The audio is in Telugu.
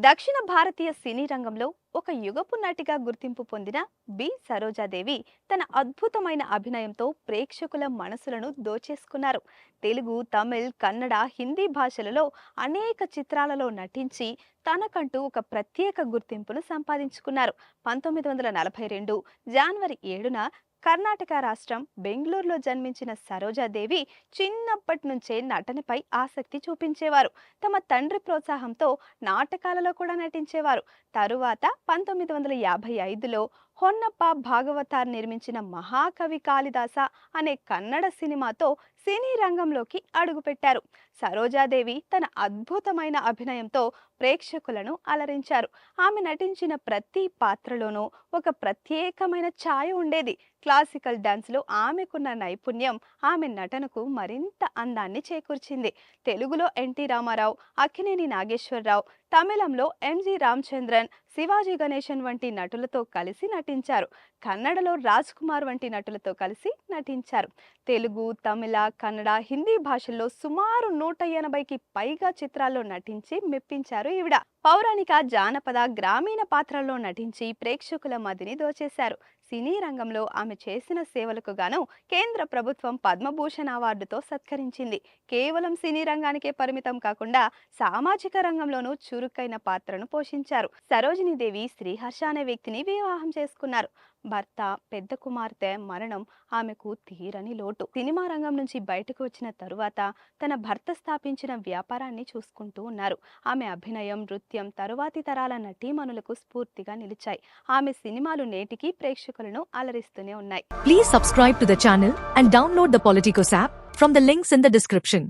దక్షిణ భారతీయ సినీ రంగంలో ఒక యుగపు నటిగా గుర్తింపు పొందిన బి. సరోజాదేవి తన అద్భుతమైన అభినయంతో ప్రేక్షకుల మనసులను దోచేసుకున్నారు. తెలుగు తమిళ్ కన్నడ హిందీ భాషలలో అనేక చిత్రాలలో నటించి తనకంటూ ఒక ప్రత్యేక గుర్తింపును సంపాదించుకున్నారు. పంతొమ్మిది వందల నలభై రెండు జనవరి ఏడున కర్ణాటక రాష్ట్రం బెంగళూరులో జన్మించిన సరోజాదేవి చిన్నప్పటి నుంచే నటనపై ఆసక్తి చూపించేవారు. తమ తండ్రి ప్రోత్సాహంతో నాటకాలలో కూడా నటించేవారు. తరువాత పంతొమ్మిది వందల యాభై ఐదులో హొన్నప్ప భాగవతార్ నిర్మించిన మహాకవి కాళిదాస అనే కన్నడ సినిమాతో సినీ రంగంలోకి అడుగుపెట్టారు. సరోజాదేవి తన అద్భుతమైన అభినయంతో ప్రేక్షకులను అలరించారు. ఆమె నటించిన ప్రతి పాత్రలోనూ ఒక ప్రత్యేకమైన ఛాయ ఉండేది. క్లాసికల్ డాన్స్లో ఆమెకున్న నైపుణ్యం ఆమె నటనకు మరింత అందాన్ని చేకూర్చింది. తెలుగులో ఎన్టీ రామారావు అక్కినేని నాగేశ్వరరావు తమిళంలో ఎంజి రామచంద్రన్ శివాజీ గణేశన్ వంటి నటులతో కలిసి నటించారు. కన్నడలో రాజ్ కుమార్ వంటి నటులతో కలిసి నటించారు. తెలుగు తమిళ కన్నడ హిందీ భాషల్లో సుమారు నూట ఎనభైకి పైగా చిత్రాల్లో నటించి మెప్పించారు ఈవిడ. పౌరాణిక జానపద గ్రామీణ పాత్రల్లో నటించి ప్రేక్షకుల మదిని దోచేశారు. సినీ రంగంలో ఆమె చేసిన సేవలకు గాను కేంద్ర ప్రభుత్వం పద్మభూషణ్ అవార్డుతో సత్కరించింది. కేవలం సినీ రంగానికే పరిమితం కాకుండా సామాజిక రంగంలోనూ చురుకైన పాత్రను పోషించారు. సరోజినీదేవి శ్రీహర్ష అనే వ్యక్తిని వివాహం చేసుకున్నారు. భర్త పెద్ద కుమార్తె మరణం ఆమెకు తీరని లోటు. సినిమా రంగం నుంచి బయటకు వచ్చిన తరువాత తన భర్త స్థాపించిన వ్యాపారాన్ని చూసుకుంటూ ఉన్నారు. ఆమె అభినయం నృత్యం తరువాతి తరాల నటీమణులకు స్ఫూర్తిగా నిలిచాయి. ఆమె సినిమాలు నేటికి ప్రేక్షకులను అలరిస్తూనే ఉన్నాయి. Please subscribe to the channel and download the Politikos app from the links in the description